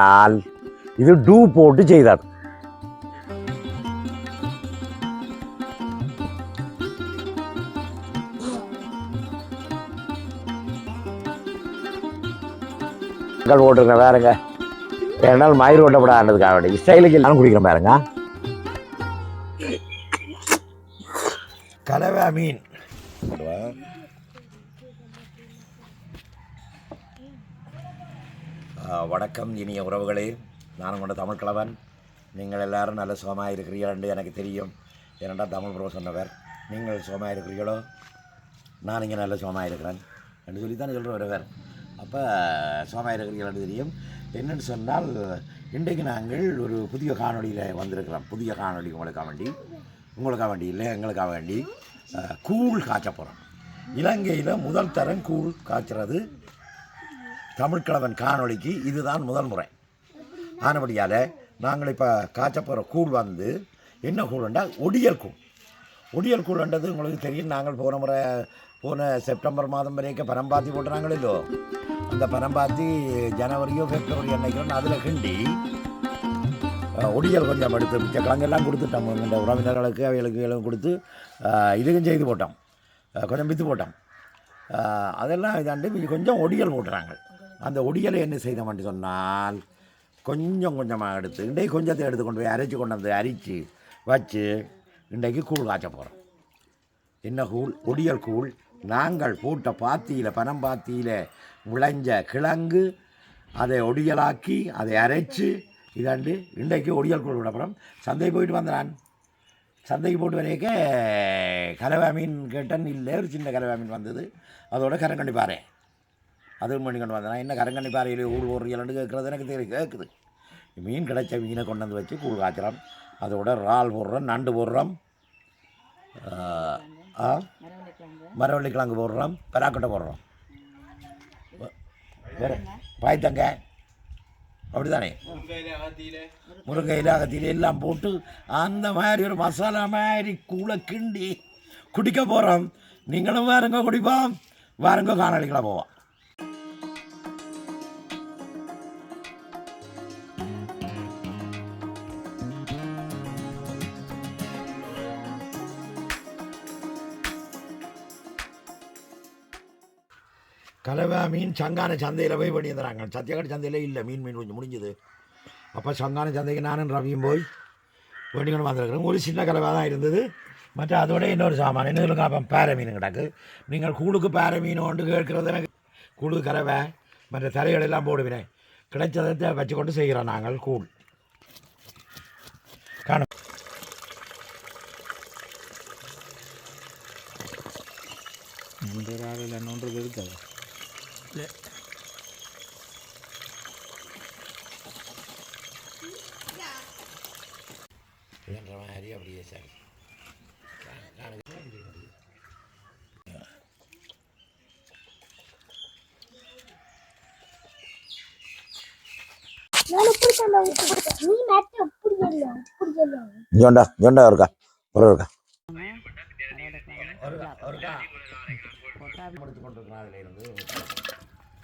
ஆனால் இது டூ போட்டு செய்தார் மக்கள் ஓட்டுருங்க வேறங்க என்னால் மயிர் ஓட்டப்படாதுக்காக வேண்டி ஸ்டைலுக்கு எல்லாம் குடிக்கிறேன் பாருங்க கலவை மீன் வணக்கம் இனிய உறவுகளே. நான் கொண்ட தமிழ் கலவன். நீங்கள் எல்லாரும் நல்ல சுகமாக இருக்கிறீர்கள் என்று எனக்கு தெரியும். ஏனென்றால் தமிழ் ப்ரோ சொன்னவர். நீங்கள் சுகமாக இருக்கிறீர்களோ? நான் இங்கே நல்ல சுகமாக இருக்கிறேன் என்று சொல்லி தான் சொல்கிற ஒருவர். அப்போ சுகமாக இருக்கிறீர்கள் என்று தெரியும். என்னென்னு சொன்னால் இன்றைக்கு நாங்கள் ஒரு புதிய காணொலியில் வந்திருக்கிறோம். புதிய காணொலி உங்களுக்காக வேண்டி. உங்களுக்காக வேண்டி இல்லை எங்களுக்காக வேண்டி கூழ் காய்ச்ச போகிறோம் இலங்கையில் முதல் தரம் கூழ் காய்ச்சறது தமிழ்கிழவன் காணொளிக்கு இதுதான் முதல் முறை. ஆனபடியால் நாங்கள் இப்போ காய்ச்ச போகிற கூழ் வந்து என்ன கூழ்ண்டா ஒடியல் கூழ். ஒடியல் கூழ்ன்றது உங்களுக்கு தெரியும் நாங்கள் போன முறை போன செப்டம்பர் மாதம் வரைக்கும் பரம்பாத்தி போட்டுறாங்களோ அந்த பரம்பாத்தி ஜனவரியோ பிப்ரவரி அன்னைக்கு அதில் கிண்டி ஒடியல் கொஞ்சம் எடுத்து மிச்ச கிழங்கெல்லாம் கொடுத்துட்டோம். இந்த உறவினர்களுக்கு அவைகளுக்கு எல்லாம் கொடுத்து இதுக்கும் செய்து போட்டோம். கொஞ்சம் விற்று போட்டோம். அதெல்லாம் இதாண்டு கொஞ்சம் ஒடியல் போட்டுறாங்க. அந்த ஒடியலை என்ன செய்தோம்னு சொன்னால் கொஞ்சம் கொஞ்சமாக எடுத்து இன்றைக்கு கொஞ்சத்தை எடுத்து கொண்டு போய் அரைச்சி கொண்டு வந்து அரிச்சு வச்சு இன்றைக்கு கூழ் காய்ச்ச போகிறோம் என்ன கூழ்? ஒடியல் கூழ். நாங்கள் போட்ட பாத்தியில் பனம் பாத்தியில் விளைஞ்ச கிழங்கு அதை ஒடியலாக்கி அதை அரைச்சி இதாண்டு இன்றைக்கு ஒடியல் கூழ் விடப்படும் சந்தை போயிட்டு வந்தான் சந்தைக்கு போட்டு வரைக்க கலவா மீன் கேட்டேன் இல்லை ஒரு சின்ன கலவா மீன் வந்தது. அதோட கரங்கண்டி பாறை அதுவும் பண்ணி கொண்டு வந்தேன் என்ன கரங்கண்ணி பாறையில் ஊழ் ஊறியலன்னு கேட்குறது எனக்கு தெரியும் கேட்குது மீன் கிடைச்ச மீனை கொண்டு வந்து வச்சு கூழ் காய்ச்சறோம் அதோட இறால் போடுறோம் நண்டு போடுறோம் மரவள்ளி கிழங்கு போடுறோம் பராக்கொட்டை போடுறோம். வ- வேற பாய்த்தங்க. அப்படிதானே முருங்கையில் அகத்தியில் எல்லாம் போட்டு அந்த மாதிரி ஒரு மசாலா மாதிரி கூளை கிண்டி குடிக்க போகிறோம் நீங்களும் வாருங்க குடிப்போம். வாருங்க காணொலிக்கல போவோம். கலவை மீன் சங்கான சந்தையில் போய் பண்ணியிருந்தாங்க சத்தியக்காடு சந்தையில் இல்லை மீன் மீன் கொஞ்சம் முடிஞ்சுது. அப்போ சங்கான சந்தைக்கு நானும் ரவியும் போய் வேண்டிக்கணும் வந்திருக்கிறோம். ஒரு சின்ன கலவை தான் இருந்தது. மற்ற அதோட இன்னொரு சாமான் என்ன சொல்லுங்க அப்போ பேர மீன் கிடக்கு. நீங்கள் கூழுக்கு பேர மீன் ஒன்று கேட்கறது எனக்கு. கூழு கலவை மற்ற தலைகளெல்லாம் போடுவினேன் கிடைச்சதை வச்சு கொண்டு செய்கிறோம் நாங்கள் கூழ். காணும். இந்த ராவில் என்னன்றது இருக்காது என்ற மாதிரி அப்படியே சார் ஜோண்டா ஜோண்டா இருக்கா ஒரு இருக்கா கொண்டிருக்கிறேன் அதில் இருந்து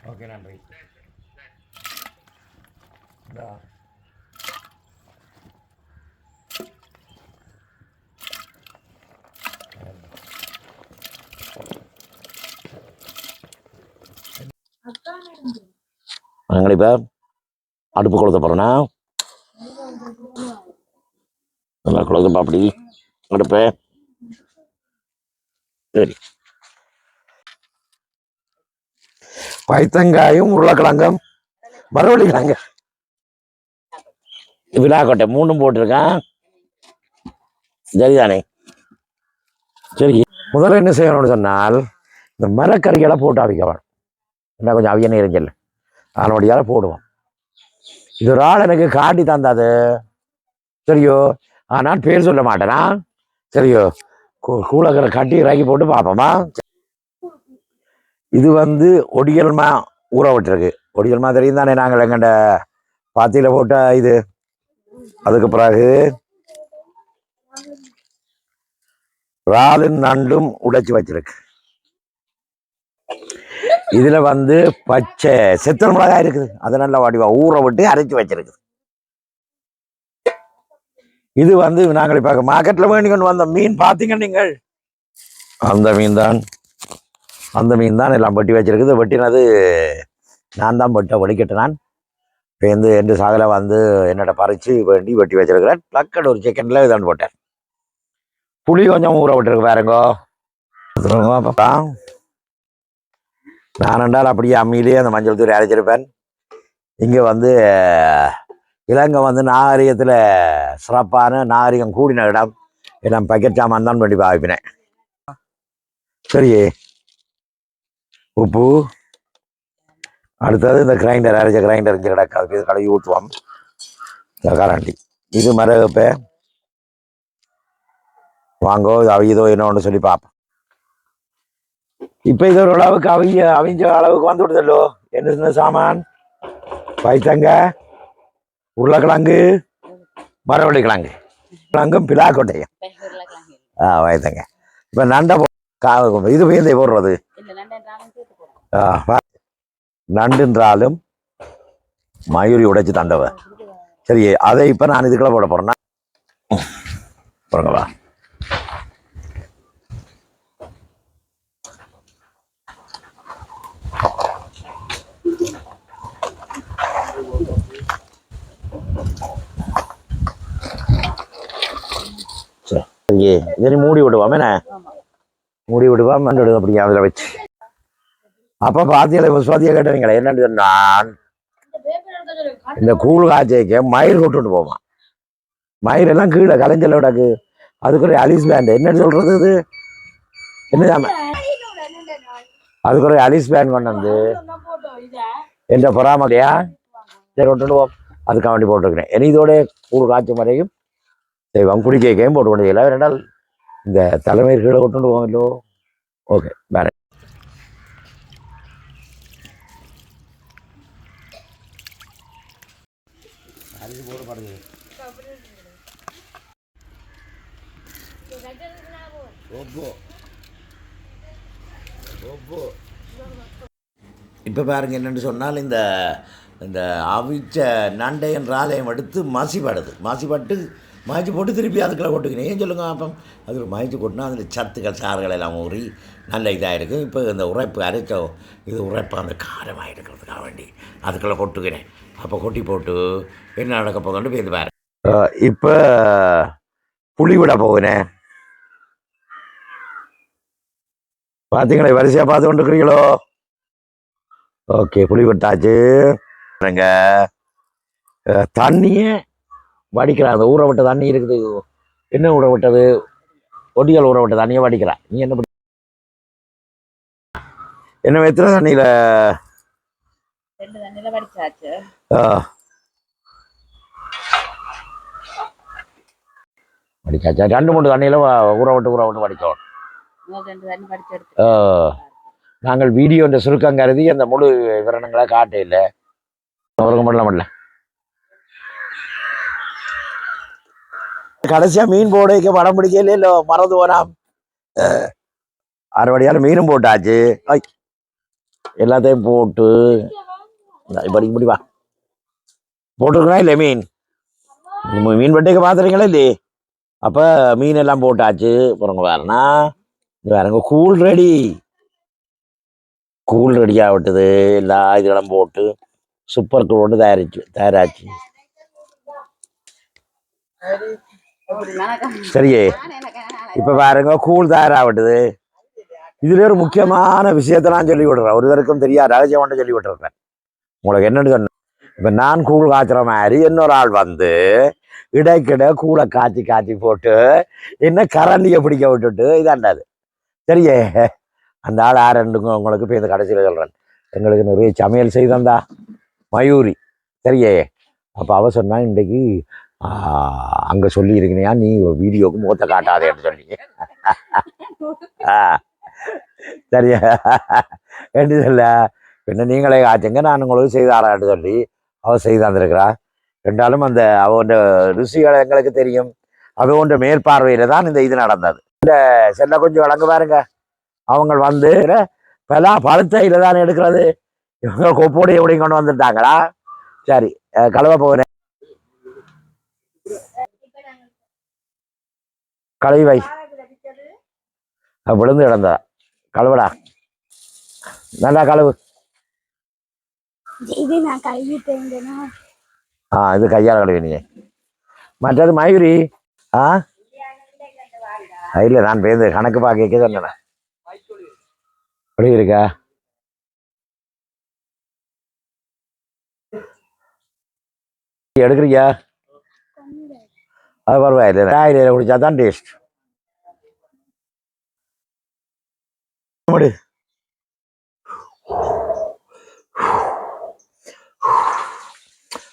ஓகே நன்றி இந்தா. நாங்கள் இப்போ அடுப்பு கொளுத்த போகிறோன்னா நல்லா கொளுத்தப்பா அப்படி அடுப்பு சரி பைத்தங்காயும் உருளைக்கிழங்கும் மறுபடி கிழங்கு விழாக்கொட்டை மூணும் போட்டிருக்கேன். சரிதானே? சரி. முதல்ல என்ன செய்யணும்னு சொன்னால் இந்த மரக்கறிகளை போட்டு அவிக்க என்ன கொஞ்சம் அவிய இருஞ்சல் அதனுடைய போடுவோம். இது ஒரு ஆள் எனக்கு காட்டி தந்தாது. சரியோ? ஆனால் பேர் சொல்ல மாட்டேனா? சரியோ? கூலக்கரை கட்டி இறக்கி போட்டு பார்ப்போமா? இது வந்து ஒடியல்மா ஊற விட்டுருக்கு. ஒடியல்மா தெரியும் தானே நாங்கள் எங்கண்ட பாத்தியில் போட்ட இது. அதுக்கு பிறகு இறாலும் நண்டும் உடைச்சி வச்சிருக்கு. இதுல வந்து பச்சை செத்தல் மிளகாய் இருக்குது. அது நல்லா வடிவா ஊற விட்டு அரைச்சி வச்சிருக்குது இது வந்து நாங்கள் இப்ப மார்க்கெட்ல வேண்டி கொண்டு வந்த மீன் பார்த்தீங்க நீங்கள்? அந்த மீன் தான். அந்த மீன் தான் எல்லாம் வெட்டி வச்சிருக்குது. வெட்டினது நான் தான் வெட்ட வடிக்கட்டு நான். இப்போ வந்து எந்த சாகலை வந்து என்னோட பறித்து வேண்டி வெட்டி வச்சிருக்கிறேன். டக்குன்னு ஒரு செகண்டில் இதான் போட்டேன். புளி கொஞ்சம் ஊற விட்டுருக்கு பாருங்கோ. பாப்பா நான் ரெண்டால் அப்படியே அம்மியிலேயே அந்த மஞ்சள் தூரி அரைச்சிருப்பேன். இங்கே வந்து இலங்கை வந்து நாகரிகத்தில் சிறப்பான நாகரிகம் கூடின இடம். எல்லாம் பக்கெட் சாமான் தான் பண்ணி பாவிப்பினேன் சரி உப்பு. அடுத்தது இந்த கிரைண்டர் அரைச்ச கிரைண்டர் இங்கே கிடக்காது. இது கழுவி ஊற்றுவோம். கரண்டி இது மரகப்பை வாங்கோ அவியதோ என்ன ஒன்று சொல்லி பார்ப்போம். இப்போ இது ஒரு அளவுக்கு அவிய அவிஞ்ச அளவுக்கு வந்து விடுதல்லோ என்ன சின்ன சாமான்? பைத்தங்க உருளைக்கிழங்கு மரவள்ளி கிழங்கு கிழங்கும் பிலாக்கொட்டையும் உருளைக்கிழங்கு. ஆ வயத்தங்க இப்போ நண்டை கா இது போய் போடுறது. நண்டுன்றாலும் மயூரி உடைச்சு தண்டவ சரி அதை இப்போ நான் இதுக்குள்ள போட போறேன்னா போறங்க வா. சரி. மூடி விடுவோம் என்ன? மூடி விடுவோம் மண்டு விடுவோம் அப்படி அதில் வச்சு. அப்ப பாத்தியல சுவாதியா கேட்டவங்களே? என்னன்னு நான் இந்த கூழ் காய்ச்சிக்க மயிர் கொட்டுட்டு போவான். மயிர் எல்லாம் கீழே கலைஞ்சல விடக்கு அதுக்கு ஒரு அலிஸ் பேண்ட் என்னன்னு சொல்றது இது? என்ன அதுக்கு ஒரு அலிஸ் பேண்ட் கொண்டு வந்து என்ற பொறாமலையா சரி கொண்டு போ. அதுக்காக வேண்டி போட்டிருக்கிறேன். இனி இதோட கூழ் காய்ச்சும் வரையும் தெய்வம் குடிக்கையும் போட்டு கொண்டு இல்லை ரெண்டால் இந்த தலைமை கீழே கொண்டு இல்லோ ஓகே வேற இப்போ பாருங்க என்னென்னு சொன்னால் இந்த இந்த அவிச்ச நண்டை என்ற ஆலயம் எடுத்து மாசி மாசிப்பட்டு மாய்ச்சி போட்டு திருப்பி அதுக்குள்ள கொட்டுக்கணும் ஏன் சொல்லுங்க அப்போ அதில் மாய்ச்சி கொட்டினா அதில் சத்துக்கள் சாறுகள் எல்லாம் ஊறி நல்ல இதாக இருக்கும். இப்போ இந்த உரைப்பு அரைச்ச இது உரைப்பு அந்த காரமாக எடுக்கிறதுக்காக வேண்டி அதுக்குள்ள கொட்டுக்கிறேன் அப்போ கொட்டி போட்டு என்ன நடக்க போகணும்னு போய் பாரு. இப்போ புளி விட போகிறேன் பார்த்தீங்களா வரிசையாக பார்த்து கொண்டு இருக்கிறீங்களோ ஓகே புளி விட்டாச்சு பாருங்க தண்ணியே வடிக்கிறான் அந்த ஊற விட்ட தண்ணி இருக்குது. என்ன ஊற விட்டது? ஒடிகள் ஊற விட்ட தண்ணியை வடிக்கிறான் நீ என்ன பண்ணி என்ன எத்தனை தண்ணியில்? வடிச்சாச்சு. ரெண்டு மூணு தண்ணியில் ஊற விட்டு ஊற விட்டு வடிச்சோம் நாங்கள் வீடியோ இந்த சுருக்கம் கருதி அந்த முழு விவரணங்களை காட்ட இல்லை. அவருக்கு பண்ணல பண்ணல கடைசியா மீன் போடைக்க படம் பிடிக்கல இல்ல மறந்து போனாம் அறுபடியால மீனும் போட்டாச்சு. எல்லாத்தையும் போட்டு. இப்படி இப்படி வா. போட்டிருக்கா இல்லை மீன்? மீன் வெட்டைக்க பார்த்துறீங்களா இல்லையே? அப்ப மீன் எல்லாம் போட்டாச்சு. அப்புறங்க வேறனா வேறங்க கூல் ரெடி கூல் ரெடி ஆகட்டுது எல்லா இதெல்லாம் போட்டு சூப்பர் கூல் போட்டு தயாரிச்சு தயாராச்சு. சரியே நானே இப்ப பாருங்க கூழ் தயாராகட்டுது இதுல ஒரு முக்கியமான விஷயத்தை நான் சொல்லி விடுறேன் ஒருவருக்கும் தெரியாது ரகசியம் ஒன்று சொல்லி விட்டுருக்கேன் உங்களுக்கு என்னன்னு சொன்னேன் இப்ப நான் கூழ் காய்ச்சுற மாதிரி இன்னொரு ஆள் வந்து இடைக்கிட கூழை காய்ச்சி காய்ச்சி போட்டு என்ன கரண்டியை பிடிக்க விட்டுட்டு இதாண்டாது. சரியே. அந்த ஆள் யாருண்டுங்க உங்களுக்கு போய் இந்த கடைசியில் சொல்கிறேன் எங்களுக்கு நிறைய சமையல் செய்தந்தா மயூரி. சரியே. அப்போ அவ சொன்னா இன்றைக்கு அங்கே சொல்லியிருக்கினியா? நீ வீடியோக்கு முகத்தை காட்டாதேன்னு சொன்னீங்க. ஆ, சரியா. என்று சொல்ல பின்ன நீங்களே காய்ச்சுங்க நான் உங்களுக்கு செய்தாரான்னு சொல்லி அவள் செய்து தந்திருக்கிறா. ரெண்டாலும் அந்த அவன் ருசிகளை எங்களுக்கு தெரியும். அவன் மேற்பார்வையில் தான் இந்த இது நடந்தது. இந்த செல்ல கொஞ்சம் வழங்க பாருங்க. அவங்க வந்து பலா பழுத்தையில் தானே எடுக்கிறது. இவங்க கொப்போடி எப்படியும் கொண்டு வந்துட்டாங்களா? சரி கழுவ போகிறேன் கழுவி வை. விழுந்து கிடந்தா. கழுவுடா. நல்லா கழுவு. ஆ இது கையால் கழுவி நீ மற்றது மயூரி ஆ? இல்லை நான் பேருந்து கணக்கு பார்க்க சொன்னேன். எப்படி இருக்கா? எடுக்கிறியா அது பரவாயில்ல. ராயில குடிச்சா தான் டேஸ்ட்.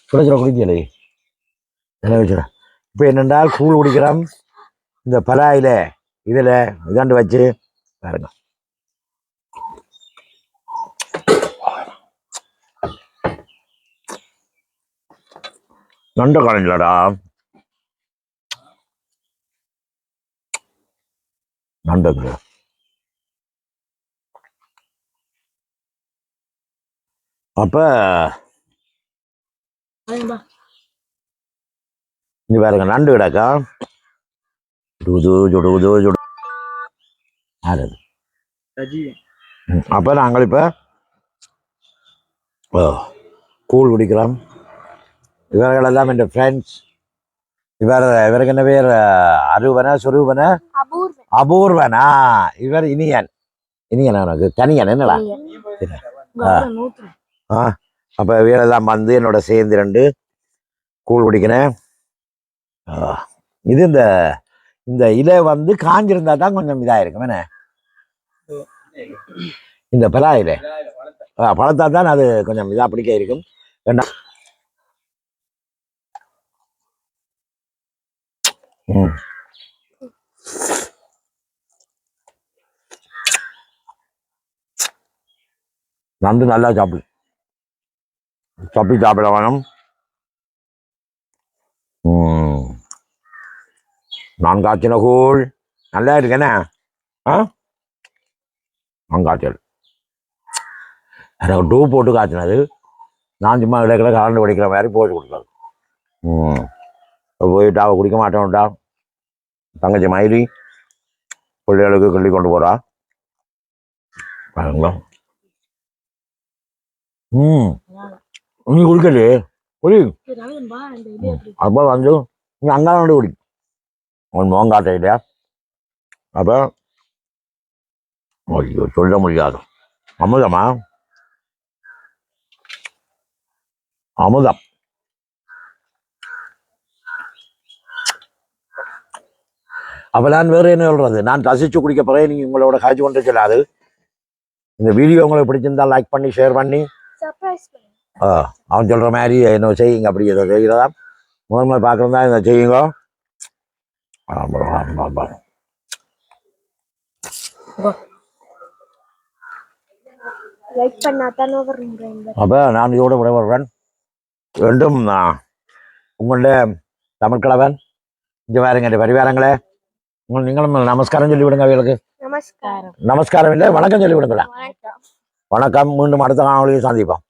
சுட சுட என்ன நல்லா வச்சுடா இப்போ என்னென்றால் கூழ் குடிக்கிறான்? இந்த பலாயில இதில் இதாண்டு வச்சு பாருங்க. நண்ட காலங்களடா நண்டங்க அப்ப இங்க பாருங்க நண்டு கிடக்கா? ம், அப்ப நாங்கள் இப்ப கூழ் குடிக்கிறோம் இவர்கள் எல்லாம் என் ஃப்ரெண்ட்ஸ் இவர் இவருக்கு என்ன பேர் அருவன சுரூபன அபூர்வம் அபூர்வனா இவர் இனியன் இனியன் உனக்கு தனியன் என்னடா ஆ அப்போ இவரெல்லாம் வந்து என்னோட சேர்ந்து ரெண்டு கூழ் குடிக்கிறேன் ஆ, இது இந்த இந்த இலை வந்து காஞ்சிருந்தா தான் கொஞ்சம் இதாக இருக்கும் என்ன? இந்த பலா இலை. பழத்தா தான் அது கொஞ்சம் இதாக பிடிக்க இருக்கும். வேண்டாம் ம். நண்டு நல்லா சாப்பிடு. சப்பி சாப்பிட வேணும் ம். நான் காய்ச்சின கூழ் நல்லா இருக்கேனே ஆ? நான் காய்ச்சல் எனக்கு டூ போட்டு காய்ச்சினது. நான் சும்மா கிடக்கிற கலந்து படிக்கிற மாதிரி போட்டு கொடுக்குறது. ம். போயிட்டு அவள் குடிக்க மாட்டேன்ட்டா தங்கச்சி மயிரி பிள்ளைகளுக்கு கிள்ளி கொண்டு போறா. பாருங்களா. ம். நீ குடிக்கலையே? குடி. அப்போ வந்து நீ அங்கே குடி. உன் மோங்காட்ட இல்லையா அப்போ ஐயோ சொல்ல முடியாது. அமுதமா? அமுதம். அப்போ நான் வேறு என்ன சொல்கிறது நான் ரசித்து குடிக்க பிறகு நீங்கள் உங்களோட காய்ச்சி கொண்டு சொல்லாது. இந்த வீடியோ உங்களுக்கு பிடிச்சிருந்தா லைக் பண்ணி ஷேர் பண்ணி. அவன் சொல்கிற மாதிரி என்ன செய்யுங்க அப்படி ஏதோ செய்கிறதா முதல் முறை பார்க்குறதா இதை செய்யுங்க. அப்போ நான் இதோட விடைபெறுவேன் வேண்டும் நான் உங்களுடைய தமிழ் கலவன் இங்கே பாருங்க இந்த பரிவாரங்களே. உங்கள் நீங்களும் நமஸ்காரம் சொல்லி விடுங்க அவர்களுக்கு நமஸ்காரம். இல்லை வணக்கம் சொல்லி விடுங்களேன். வணக்கம். வணக்கம் மீண்டும் அடுத்த காணொலியில் சந்திப்போம்.